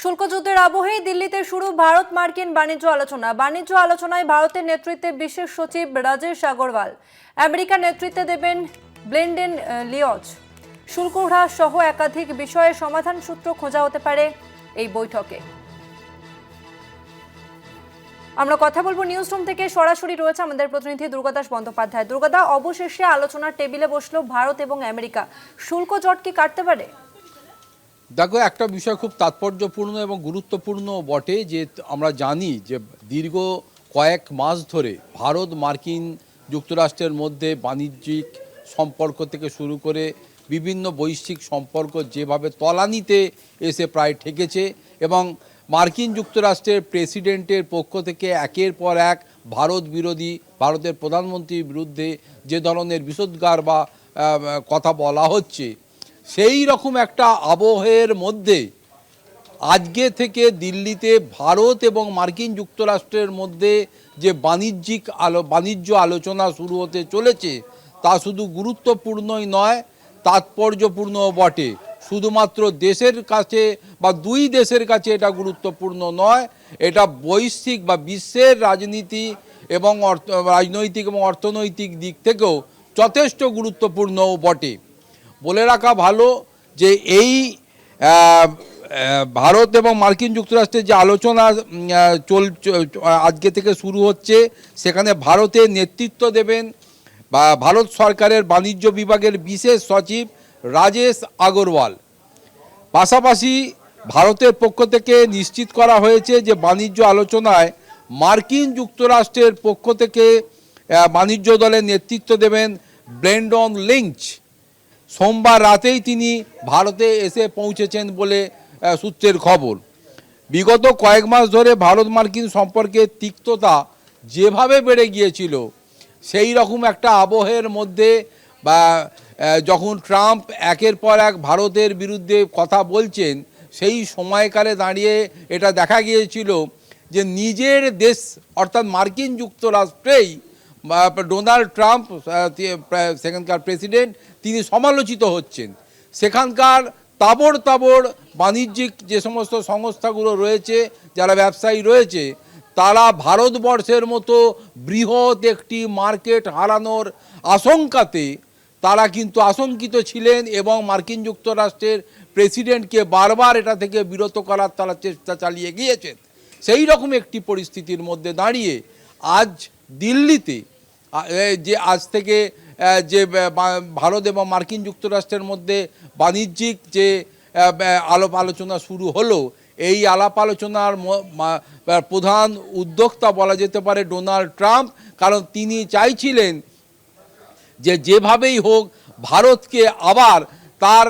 শুল্ক যুদ্ধের আবহে দিল্লিতে শুরু ভারত মার্কিন বাণিজ্য আলোচনা। বাণিজ্য আলোচনায় ভারতের নেতৃত্বে বিশেষ সচিব রাজেশ আগরওয়াল। আমেরিকার নেতৃত্বে দেবেন ব্লেন্ডেন লিওজ। শুল্ক হ্রাস সহ একাধিক বিষয়ে সমাধান সূত্র খোঁজা হতে পারে এই বৈঠকে। আমরা কথা বলব নিউজ রুম থেকে। সরাসরি রয়েছে আমাদের প্রতিনিধি দুর্গাদাস বন্দ্যোপাধ্যায়। দুর্গাদা অবশেষে আলোচনার টেবিলে বসল ভারত এবং আমেরিকা। শুল্ক জট কি কাটতে পারে? দেখো, একটা বিষয় খুব তাৎপর্যপূর্ণ এবং গুরুত্বপূর্ণ বটে যে আমরা জানি যে দীর্ঘ কয়েক মাস ধরে ভারত মার্কিন যুক্তরাষ্ট্রের মধ্যে বাণিজ্যিক সম্পর্ক থেকে শুরু করে বিভিন্ন বৈশ্বিক সম্পর্ক যেভাবে তলানিতে এসে প্রায় ঠেকেছে এবং মার্কিন যুক্তরাষ্ট্রের প্রেসিডেন্টের পক্ষ থেকে একের পর এক ভারত বিরোধী, ভারতের প্রধানমন্ত্রীর বিরুদ্ধে যে ধরনের বিষোদ্গার বা কথা বলা হচ্ছে সেই রকম একটা আবহের মধ্যে আজকে থেকে দিল্লিতে ভারত এবং মার্কিন যুক্তরাষ্ট্রের মধ্যে যে বাণিজ্যিক আলো বাণিজ্য আলোচনা শুরু হতে চলেছে, তা শুধু গুরুত্বপূর্ণই নয় তাৎপর্যপূর্ণও বটে। শুধুমাত্র দেশের কাছে বা দুই দেশের কাছে এটা গুরুত্বপূর্ণ নয়, এটা বৈশ্বিক বা বিশ্বের রাজনীতি এবং রাজনৈতিক এবং অর্থনৈতিক দিক থেকেও যথেষ্ট গুরুত্বপূর্ণও বটে। বলে রাখা ভালো যে এই ভারত এবং মার্কিন যুক্তরাষ্ট্রের যে আলোচনা চল আজকে থেকে শুরু হচ্ছে, সেখানে ভারতের নেতৃত্ব দেবেন বা ভারত সরকারের বাণিজ্য বিভাগের বিশেষ সচিব রাজেশ আগরওয়াল। পাশাপাশি ভারতের পক্ষ থেকে নিশ্চিত করা হয়েছে যে বাণিজ্য আলোচনায় মার্কিন যুক্তরাষ্ট্রের পক্ষ থেকে বাণিজ্য দলের নেতৃত্ব দেবেন ব্রেন্ডন লিঞ্চ। সোমবার রাতেই তিনি ভারতে এসে পৌঁছেছেন বলে সূত্রের খবর। বিগত কয়েক মাস ধরে ভারত মার্কিন সম্পর্কের তিক্ততা যেভাবে বেড়ে গিয়েছিল, সেই রকম একটা আবহের মধ্যে, বা যখন ট্রাম্প একের পর এক ভারতের বিরুদ্ধে কথা বলছেন, সেই সময়কালে দাঁড়িয়ে এটা দেখা গিয়েছিল যে নিজের দেশ, অর্থাৎ মার্কিন যুক্তরাষ্ট্রেই ডোনাল্ড ট্রাম্প সেখানকার প্রেসিডেন্ট, তিনি সমালোচিত হচ্ছেন। সেখানকার তাবড় তাবড় বাণিজ্যিক যে সমস্ত সংস্থাগুলো রয়েছে, যারা ব্যবসায়ী রয়েছে, তারা ভারতবর্ষের মতো বৃহৎ একটি মার্কেট হারানোর আশঙ্কাতে তারা কিন্তু আশঙ্কিত ছিলেন এবং মার্কিন যুক্তরাষ্ট্রের প্রেসিডেন্টকে বারবার এটা থেকে বিরত করার তারা চেষ্টা চালিয়ে গিয়েছেন। সেই রকম একটি পরিস্থিতির মধ্যে দাঁড়িয়ে আজ দিল্লিতে যে আজ থেকে যে ভারত এবং মার্কিন যুক্তরাষ্ট্রের মধ্যে বাণিজ্যিক যে আলাপ আলোচনা শুরু হলো, এই আলাপ আলোচনার প্রধান উদ্যোক্তা বলা যেতে পারে ডোনাল্ড ট্রাম্প, কারণ তিনি চাইছিলেন যে যেভাবেই হোক ভারতকে আবার তার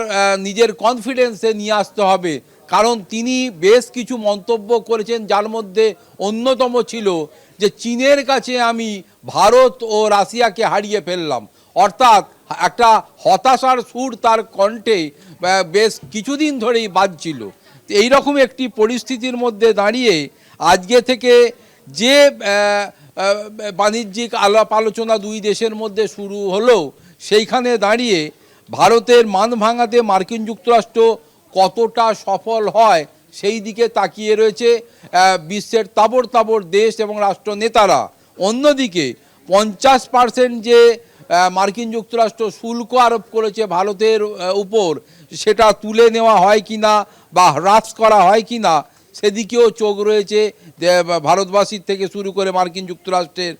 নিজের কনফিডেন্সে নিয়ে আসতে হবে। কারণ তিনি বেশ কিছু মন্তব্য করেছেন, যার মধ্যে অন্যতম ছিল যে চীনের কাছে আমি ভারত ও রাশিয়াকে হারিয়ে ফেললাম। অর্থাৎ একটা হতাশার সুর তার কণ্ঠে বেশ কিছুদিন ধরেই বাজছিল। এইরকম একটি পরিস্থিতির মধ্যে দাঁড়িয়ে আজকে থেকে যে বাণিজ্যিক আলাপ আলোচনা দুই দেশের মধ্যে শুরু হলো, সেইখানে দাঁড়িয়ে ভারতের মান ভাঙাতে মার্কিন যুক্তরাষ্ট্র কতটা সফল হয় সেই দিকে তাকিয়ে রয়েছে বিশ্বের তাবড় তাবড় দেশ এবং রাষ্ট্র নেতারা অন্যদিকে পঞ্চাশ পার্সেন্ট যে মার্কিন যুক্তরাষ্ট্র শুল্ক আরোপ করেছে ভারতের উপর, সেটা তুলে নেওয়া হয় কি না বা হ্রাস করা হয় কি না সেদিকেও চোখ রয়েছে ভারতবাসীর থেকে শুরু করে মার্কিন যুক্তরাষ্ট্রের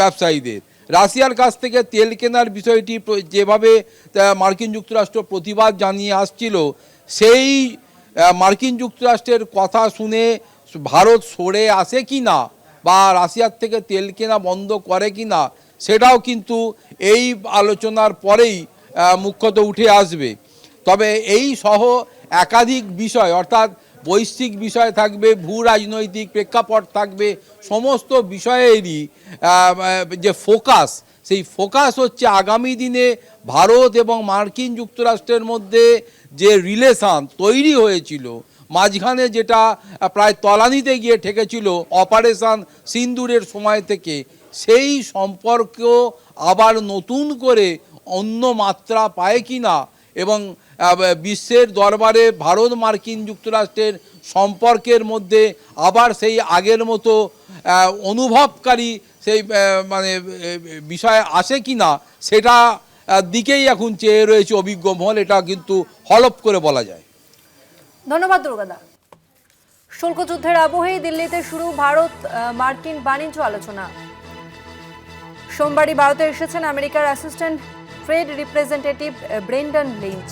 ব্যবসায়ীদের। রাশিয়ার কাছ থেকে তেল কেনার বিষয়টি যেভাবে মার্কিন যুক্তরাষ্ট্র প্রতিবাদ জানিয়ে আসছিল, সেই মার্কিন যুক্তরাষ্ট্রের কথা শুনে ভারত সরে আসে কি না? বা রাশিয়ার থেকে তেল কেনা বন্ধ করে কি না? সেটাও কিন্তু এই আলোচনার পরেই মুখ্যত উঠে আসবে। তবে এই সহ একাধিক বিষয়, অর্থাৎ বৈশ্বিক বিষয় থাকবে, ভূ রাজনৈতিক প্রেক্ষাপট থাকবে, সমস্ত বিষয়েরই যে ফোকাস, সেই ফোকাস হচ্ছে আগামী দিনে ভারত এবং মার্কিন যুক্তরাষ্ট্রের মধ্যে যে রিলেশন তৈরি হয়েছিল, মাঝখানে যেটা প্রায় তলানিতে গিয়ে ঠেকেছিল, অপারেশন সিন্দুরের সময় থেকে, সেই সম্পর্ক আবার নতুন করে অন্য মাত্রা পায় কি না এবং বিশ্বের দরবারে ভারত মার্কিন যুক্তরাষ্ট্রের সম্পর্কের মধ্যে আবার সেই আগের মতো অনুভবকারী সেই মানে বিষয় আসে কি না সেটা দিকেই এখন চেয়ে রয়েছে অভিজ্ঞ মহল, এটা কিন্তু হলপ করে বলা যায়। ধন্যবাদ দুর্গাদা। শুল্ক যুদ্ধের আবহেই দিল্লিতে শুরু ভারত মার্কিন বাণিজ্য আলোচনা। সোমবারই ভারতে এসেছেন আমেরিকার assistant trade representative Brendan Lynch.